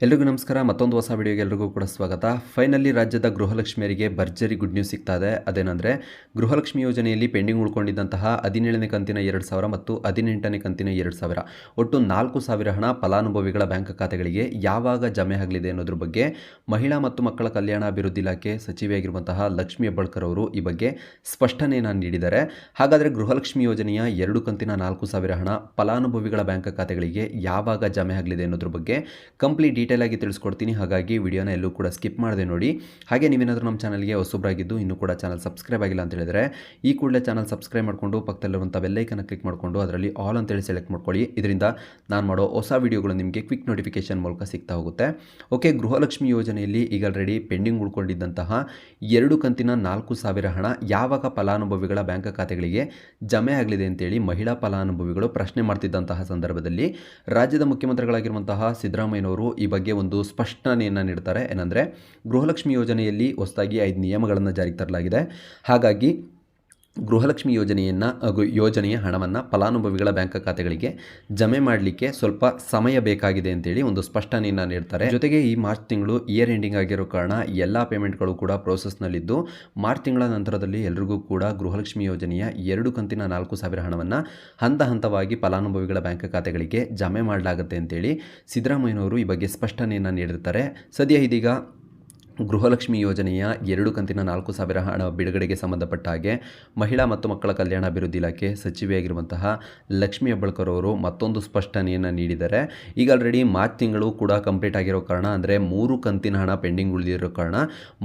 ಎಲ್ರಿಗೂ ನಮಸ್ಕಾರ. ಮತ್ತೊಂದು ಹೊಸ ವಿಡಿಯೋಗೆ ಎಲ್ರಿಗೂ ಕೂಡ ಸ್ವಾಗತ. ಫೈನಲಿ ರಾಜ್ಯದ ಗೃಹಲಕ್ಷ್ಮಿಯರಿಗೆ ಭರ್ಜರಿ ಗುಡ್ ನ್ಯೂಸ್ ಸಿಗ್ತಾ ಇದೆ ಅದೇನೆಂದರೆ, ಗೃಹಲಕ್ಷ್ಮಿ ಯೋಜನೆಯಲ್ಲಿ ಪೆಂಡಿಂಗ್ ಉಳ್ಕೊಂಡಿದ್ದಂತಹ ಹದಿನೇಳನೇ ಕಂತಿನ ಎರಡು ಸಾವಿರ ಮತ್ತು ಹದಿನೆಂಟನೇ ಕಂತಿನ ಎರಡು ಸಾವಿರ. ಒಟ್ಟು ನಾಲ್ಕು ಸಾವಿರ ಹಣ ಫಲಾನುಭವಿಗಳ ಬ್ಯಾಂಕ್ ಖಾತೆಗಳಿಗೆ ಯಾವಾಗ ಜಮೆ ಆಗಲಿದೆ ಅನ್ನೋದ್ರ ಬಗ್ಗೆ ಮಹಿಳಾ ಮತ್ತು ಮಕ್ಕಳ ಕಲ್ಯಾಣ ಅಭಿವೃದ್ಧಿ ಇಲಾಖೆ ಸಚಿವೆಯಾಗಿರುವಂತಹ ಲಕ್ಷ್ಮಿ ಅಬ್ಬಳ್ಕರ್ ಅವರು ಈ ಬಗ್ಗೆ ಸ್ಪಷ್ಟನೆಯನ್ನು ನೀಡಿದ್ದಾರೆ. ಹಾಗಾದರೆ ಗೃಹಲಕ್ಷ್ಮಿ ಯೋಜನೆಯ ಎರಡು ಕಂತಿನ ನಾಲ್ಕು ಸಾವಿರ ಹಣ ಫಲಾನುಭವಿಗಳ ಬ್ಯಾಂಕ್ ಖಾತೆಗಳಿಗೆ ಯಾವಾಗ ಜಮೆ ಆಗಲಿದೆ ಅನ್ನೋದ್ರ ಬಗ್ಗೆ ಕಂಪ್ಲೀಟ್ ಆಗಿ ತಿಳಿಸ್ಕೊಡ್ತೀನಿ. ಹಾಗಾಗಿ ವಿಡಿಯೋನ ಎಲ್ಲೂ ಕೂಡ ಸ್ಕಿಪ್ ಮಾಡಿದೆ ನೋಡಿ. ಹಾಗೆ ನೀವೇನಾದರೂ ನಮ್ಮ ಚಾನಲ್ಗೆ ಹೊಸಬ್ರಾಗಿದ್ದು, ಇನ್ನೂ ಕೂಡ ಚಾನಲ್ ಸಬ್ಸ್ಕ್ರೈಬ್ ಆಗಿಲ್ಲ ಅಂತ ಹೇಳಿದರೆ, ಈ ಕೂಡಲೇ ಚಾನಲ್ ಸಬ್ಸ್ಕ್ರೈಬ್ ಮಾಡಿಕೊಂಡು ಪಕ್ಕದಲ್ಲಿರುವಂಥ ಬೆಲ್ಲೈಕನ್ನು ಕ್ಲಿಕ್ ಮಾಡಿಕೊಂಡು, ಅದರಲ್ಲಿ ಆಲ್ ಅಂತೇಳಿ ಸೆಲೆಕ್ಟ್ ಮಾಡ್ಕೊಳ್ಳಿ. ಇದರಿಂದ ನಾನು ಮಾಡೋ ಹೊಸ ವಿಡಿಯೋಗಳು ನಿಮಗೆ ಕ್ವಿಕ್ ನೋಟಿಫಿಕೇಶನ್ ಮೂಲಕ ಸಿಗ್ತಾ ಹೋಗುತ್ತೆ. ಓಕೆ ಗೃಹಲಕ್ಷ್ಮಿ ಯೋಜನೆಯಲ್ಲಿ ಈಗ ಆಲ್ರೆಡಿ ಪೆಂಡಿಂಗ್ ಉಳ್ಕೊಂಡಿದ್ದಂತಹ ಎರಡು ಕಂತಿನ ನಾಲ್ಕು ಸಾವಿರ ಹಣ ಯಾವಾಗ ಫಲಾನುಭವಿಗಳ ಬ್ಯಾಂಕ್ ಖಾತೆಗಳಿಗೆ ಜಮೆ ಆಗಲಿದೆ ಅಂತೇಳಿ ಮಹಿಳಾ ಫಲಾನುಭವಿಗಳು ಪ್ರಶ್ನೆ ಮಾಡ್ತಿದ್ದಂತಹ ಸಂದರ್ಭದಲ್ಲಿ ರಾಜ್ಯದ ಮುಖ್ಯಮಂತ್ರಿಗಳಾಗಿರುವಂತಹ ಸಿದ್ದರಾಮಯ್ಯನವರು ಈ ಒಂದು ಸ್ಪಷ್ಟನೆಯನ್ನು ನೀಡ್ತಾರೆ. ಏನಂದರೆ ಗೃಹಲಕ್ಷ್ಮಿ ಯೋಜನೆಯಲ್ಲಿ ಹೊಸದಾಗಿ ಐದು ನಿಯಮಗಳನ್ನು ಜಾರಿಗೆ ತರಲಾಗಿದೆ. ಹಾಗಾಗಿ ಗೃಹಲಕ್ಷ್ಮಿ ಯೋಜನೆಯನ್ನು ಯೋಜನೆಯ ಹಣವನ್ನು ಫಲಾನುಭವಿಗಳ ಬ್ಯಾಂಕ್ ಖಾತೆಗಳಿಗೆ ಜಮೆ ಮಾಡಲಿಕ್ಕೆ ಸ್ವಲ್ಪ ಸಮಯ ಬೇಕಾಗಿದೆ ಅಂತೇಳಿ ಒಂದು ಸ್ಪಷ್ಟನೆಯನ್ನು ನೀಡ್ತಾರೆ. ಜೊತೆಗೆ ಈ ಮಾರ್ಚ್ ತಿಂಗಳು ಇಯರ್ ಎಂಡಿಂಗ್ ಆಗಿರೋ ಕಾರಣ ಎಲ್ಲ ಪೇಮೆಂಟ್ಗಳು ಕೂಡ ಪ್ರೋಸೆಸ್ನಲ್ಲಿದ್ದು, ಮಾರ್ಚ್ ತಿಂಗಳ ನಂತರದಲ್ಲಿ ಎಲ್ರಿಗೂ ಕೂಡ ಗೃಹಲಕ್ಷ್ಮಿ ಯೋಜನೆಯ ಎರಡು ಕಂತಿನ ನಾಲ್ಕು ಸಾವಿರ ಹಣವನ್ನು ಹಂತ ಹಂತವಾಗಿ ಫಲಾನುಭವಿಗಳ ಬ್ಯಾಂಕ್ ಖಾತೆಗಳಿಗೆ ಜಮೆ ಮಾಡಲಾಗುತ್ತೆ ಅಂತೇಳಿ ಸಿದ್ದರಾಮಯ್ಯನವರು ಈ ಬಗ್ಗೆ ಸ್ಪಷ್ಟನೆಯನ್ನು ನೀಡಿರ್ತಾರೆ. ಸದ್ಯ ಇದೀಗ ಗೃಹಲಕ್ಷ್ಮಿ ಯೋಜನೆಯ ಎರಡು ಕಂತಿನ ನಾಲ್ಕು ಸಾವಿರ ಹಣ ಬಿಡುಗಡೆಗೆ ಸಂಬಂಧಪಟ್ಟ ಹಾಗೆ ಮಹಿಳಾ ಮತ್ತು ಮಕ್ಕಳ ಕಲ್ಯಾಣ ಅಭಿವೃದ್ಧಿ ಇಲಾಖೆ ಸಚಿವೆಯಾಗಿರುವಂತಹ ಲಕ್ಷ್ಮಿ ಅಬ್ಬಳ್ಕರ್ ಅವರು ಮತ್ತೊಂದು ಸ್ಪಷ್ಟನೆಯನ್ನು ನೀಡಿದ್ದಾರೆ. ಈಗ ಆಲ್ರೆಡಿ ಮಾರ್ಚ್ ತಿಂಗಳು ಕೂಡ ಕಂಪ್ಲೀಟ್ ಆಗಿರೋ ಕಾರಣ, ಅಂದರೆ ಮೂರು ಕಂತಿನ ಹಣ ಪೆಂಡಿಂಗ್ ಉಳಿದಿರೋ ಕಾರಣ,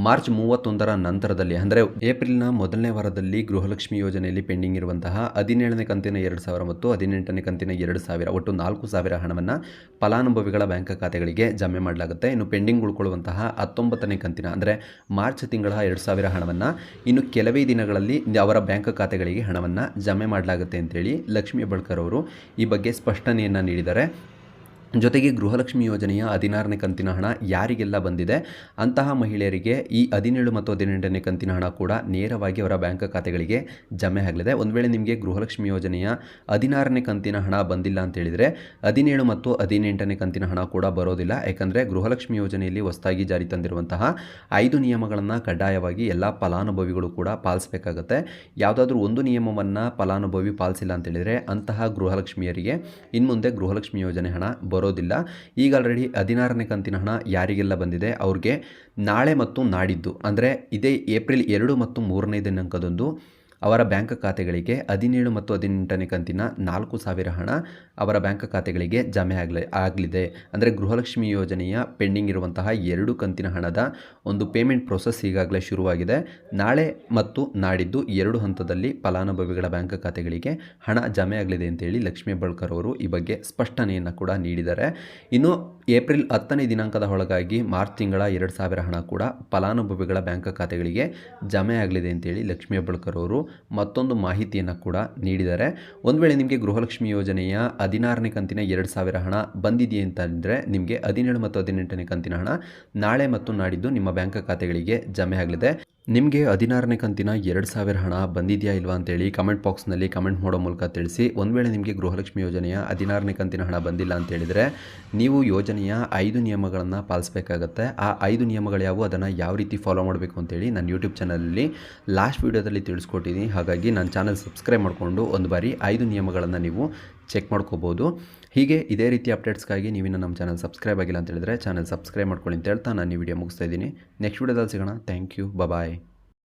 ಮಾರ್ಚ್ ಮೂವತ್ತೊಂದರ ನಂತರದಲ್ಲಿ, ಅಂದರೆ ಏಪ್ರಿಲ್ನ ಮೊದಲನೇ ವಾರದಲ್ಲಿ ಗೃಹಲಕ್ಷ್ಮಿ ಯೋಜನೆಯಲ್ಲಿ ಪೆಂಡಿಂಗ್ ಇರುವಂತಹ ಹದಿನೇಳನೇ ಕಂತಿನ ಎರಡು ಸಾವಿರ ಮತ್ತು ಹದಿನೆಂಟನೇ ಕಂತಿನ ಎರಡು ಸಾವಿರ, ಒಟ್ಟು ನಾಲ್ಕು ಸಾವಿರ ಹಣವನ್ನು ಫಲಾನುಭವಿಗಳ ಬ್ಯಾಂಕ್ ಖಾತೆಗಳಿಗೆ ಜಮೆ ಮಾಡಲಾಗುತ್ತೆ. ಇನ್ನು ಪೆಂಡಿಂಗ್ ಉಳ್ಕೊಳ್ಳುವಂತಹ ಹತ್ತೊಂಬತ್ತನೇ ಕಂತಿನ ಅಂದರೆ ಮಾರ್ಚ್ ತಿಂಗಳ ಎರಡು ಸಾವಿರ ಹಣವನ್ನು ಇನ್ನು ಕೆಲವೇ ದಿನಗಳಲ್ಲಿ ಅವರ ಬ್ಯಾಂಕ್ ಖಾತೆಗಳಿಗೆ ಹಣವನ್ನು ಜಮೆ ಮಾಡಲಾಗುತ್ತೆ ಅಂತೇಳಿ ಲಕ್ಷ್ಮೀ ಬಳ್ಕರ್ ಅವರು ಈ ಬಗ್ಗೆ ಸ್ಪಷ್ಟನೆಯನ್ನು ನೀಡಿದ್ದಾರೆ. ಜೊತೆಗೆ ಗೃಹಲಕ್ಷ್ಮಿ ಯೋಜನೆಯ ಹದಿನಾರನೇ ಕಂತಿನ ಹಣ ಯಾರಿಗೆಲ್ಲ ಬಂದಿದೆ? ಅಂತಹ ಮಹಿಳೆಯರಿಗೆ ಈ ಹದಿನೇಳು ಮತ್ತು ಹದಿನೆಂಟನೇ ಕಂತಿನ ಹಣ ಕೂಡ ನೇರವಾಗಿ ಅವರ ಬ್ಯಾಂಕ್ ಖಾತೆಗಳಿಗೆ ಜಮೆ ಆಗಲಿದೆ. ಒಂದು ವೇಳೆ ನಿಮಗೆ ಗೃಹಲಕ್ಷ್ಮಿ ಯೋಜನೆಯ ಹದಿನಾರನೇ ಕಂತಿನ ಹಣ ಬಂದಿಲ್ಲ ಅಂತ ಹೇಳಿದರೆ ಹದಿನೇಳು ಮತ್ತು ಹದಿನೆಂಟನೇ ಕಂತಿನ ಹಣ ಕೂಡ ಬರೋದಿಲ್ಲ. ಯಾಕಂದರೆ ಗೃಹಲಕ್ಷ್ಮಿ ಯೋಜನೆಯಲ್ಲಿ ಹೊಸದಾಗಿ ಜಾರಿ ತಂದಿರುವಂತಹ ಐದು ನಿಯಮಗಳನ್ನು ಕಡ್ಡಾಯವಾಗಿ ಎಲ್ಲ ಫಲಾನುಭವಿಗಳು ಕೂಡ ಪಾಲಿಸಬೇಕಾಗತ್ತೆ. ಯಾವುದಾದ್ರೂ ಒಂದು ನಿಯಮವನ್ನು ಫಲಾನುಭವಿ ಪಾಲಿಸಿಲ್ಲ ಅಂತ ಹೇಳಿದರೆ ಅಂತಹ ಗೃಹಲಕ್ಷ್ಮಿಯರಿಗೆ ಇನ್ಮುಂದೆ ಗೃಹಲಕ್ಷ್ಮಿ ಯೋಜನೆ ಹಣ ಬರೋದಿಲ್ಲ. ಈಗ ಆಲ್ರೆಡಿ ಹದಿನಾರನೇ ಕಂತಿನ ಹಣ ಯಾರಿಗೆಲ್ಲ ಬಂದಿದೆ? ಅವ್ರಿಗೆ ನಾಳೆ ಮತ್ತು ನಾಡಿದ್ದು. ಅಂದರೆ ಇದೇ ಏಪ್ರಿಲ್ ಎರಡು ಮತ್ತು ಮೂರನೇ ದಿನಾಂಕದಂದು ಅವರ ಬ್ಯಾಂಕ್ ಖಾತೆಗಳಿಗೆ ಹದಿನೇಳು ಮತ್ತು ಹದಿನೆಂಟನೇ ಕಂತಿನ ನಾಲ್ಕು ಸಾವಿರ ಹಣ ಅವರ ಬ್ಯಾಂಕ್ ಖಾತೆಗಳಿಗೆ ಜಮೆ ಆಗಲಿ, ಆಗಲಿದೆ. ಅಂದರೆ ಗೃಹಲಕ್ಷ್ಮಿ ಯೋಜನೆಯ ಪೆಂಡಿಂಗ್ ಇರುವಂತಹ ಎರಡು ಕಂತಿನ ಹಣದ ಒಂದು ಪೇಮೆಂಟ್ ಪ್ರೊಸೆಸ್ ಈಗಾಗಲೇ ಶುರುವಾಗಿದೆ. ನಾಳೆ ಮತ್ತು ನಾಡಿದ್ದು ಎರಡು ಹಂತದಲ್ಲಿ ಫಲಾನುಭವಿಗಳ ಬ್ಯಾಂಕ್ ಖಾತೆಗಳಿಗೆ ಹಣ ಜಮೆ ಆಗಲಿದೆ ಅಂತೇಳಿ ಲಕ್ಷ್ಮೀ ಬಳ್ಕರ್ ಅವರು ಈ ಬಗ್ಗೆ ಸ್ಪಷ್ಟನೆಯನ್ನು ಕೂಡ ನೀಡಿದ್ದಾರೆ. ಇನ್ನು ಏಪ್ರಿಲ್ ಹತ್ತನೇ ದಿನಾಂಕದ ಒಳಗಾಗಿ ಮಾರ್ಚ್ ತಿಂಗಳ ಎರಡು ಸಾವಿರ ಹಣ ಕೂಡ ಫಲಾನುಭವಿಗಳ ಬ್ಯಾಂಕ್ ಖಾತೆಗಳಿಗೆ ಜಮೆ ಆಗಲಿದೆ ಅಂತೇಳಿ ಲಕ್ಷ್ಮೀ ಬಳ್ಕರ್ ಅವರು ಮತ್ತೊಂದು ಮಾಹಿತಿಯನ್ನು ಕೂಡ ನೀಡಿದ್ದಾರೆ. ಒಂದು ವೇಳೆ ನಿಮಗೆ ಗೃಹಲಕ್ಷ್ಮಿ ಯೋಜನೆಯ ಹದಿನಾರನೇ ಕಂತಿನ ಎರಡು ಸಾವಿರ ಹಣ ಬಂದಿದೆಯೇ ಅಂತಂದರೆ ನಿಮಗೆ ಹದಿನೇಳು ಮತ್ತು ಹದಿನೆಂಟನೇ ಕಂತಿನ ಹಣ ನಾಳೆ ಮತ್ತು ನಾಡಿದ್ದು ನಿಮ್ಮ ಬ್ಯಾಂಕ್ ಖಾತೆಗಳಿಗೆ ಜಮೆ ಆಗಲಿದೆ. ನಿಮಗೆ ಹದಿನಾರನೇ ಕಂತಿನ ಎರಡು ಸಾವಿರ ಹಣ ಬಂದಿದೆಯಾ ಇಲ್ವಾ ಅಂತೇಳಿ ಕಮೆಂಟ್ ಬಾಕ್ಸ್ನಲ್ಲಿ ಕಮೆಂಟ್ ಮಾಡೋ ಮೂಲಕ ತಿಳಿಸಿ. ಒಂದು ವೇಳೆ ನಿಮಗೆ ಗೃಹಲಕ್ಷ್ಮಿ ಯೋಜನೆಯ ಹದಿನಾರನೇ ಕಂತಿನ ಹಣ ಬಂದಿಲ್ಲ ಅಂತ ಹೇಳಿದರೆ ನೀವು ಯೋಜನೆಯ ಐದು ನಿಯಮಗಳನ್ನು ಪಾಲಿಸಬೇಕಾಗತ್ತೆ. ಆ ಐದು ನಿಯಮಗಳು ಯಾವುವು? ಅದನ್ನು ಯಾವ ರೀತಿ ಫಾಲೋ ಮಾಡಬೇಕು ಅಂತೇಳಿ ನನ್ನ ಯೂಟ್ಯೂಬ್ ಚಾನಲಲ್ಲಿ ಲಾಸ್ಟ್ ವೀಡಿಯೋದಲ್ಲಿ ತಿಳಿಸ್ಕೊಟ್ಟಿದ್ದೀನಿ. ಹಾಗಾಗಿ ನನ್ನ ಚಾನಲ್ ಸಬ್ಸ್ಕ್ರೈಬ್ ಮಾಡಿಕೊಂಡು ಒಂದು ಬಾರಿ ಐದು ನಿಯಮಗಳನ್ನು ನೀವು ಚೆಕ್ ಮಾಡ್ಕೋಬೋದು. ಹೀಗೆ ಇದೇ ರೀತಿ ಅಪ್ಡೇಟ್ಸ್ಗಾಗಿ ನೀವಿನ್ನು ನಮ್ಮ ಚಾನಲ್ ಸಬ್ಸ್ಕ್ರೈಬ್ ಆಗಿಲ್ಲ ಅಂತ ಹೇಳಿದ್ರೆ ಚಾನಲ್ ಸಬ್ಸ್ಕ್ರೈಬ್ ಮಾಡ್ಕೊಳ್ಳಿ ಅಂತ ಹೇಳ್ತಾ ನಾನು ಈ ವಿಡಿಯೋ ಮುಗಿಸ್ತಾ ಇದ್ದೀನಿ. ನೆಕ್ಸ್ಟ್ ವಿಡಿಯೋದಲ್ಲಿ ಸಿಗೋಣ. Thank you bye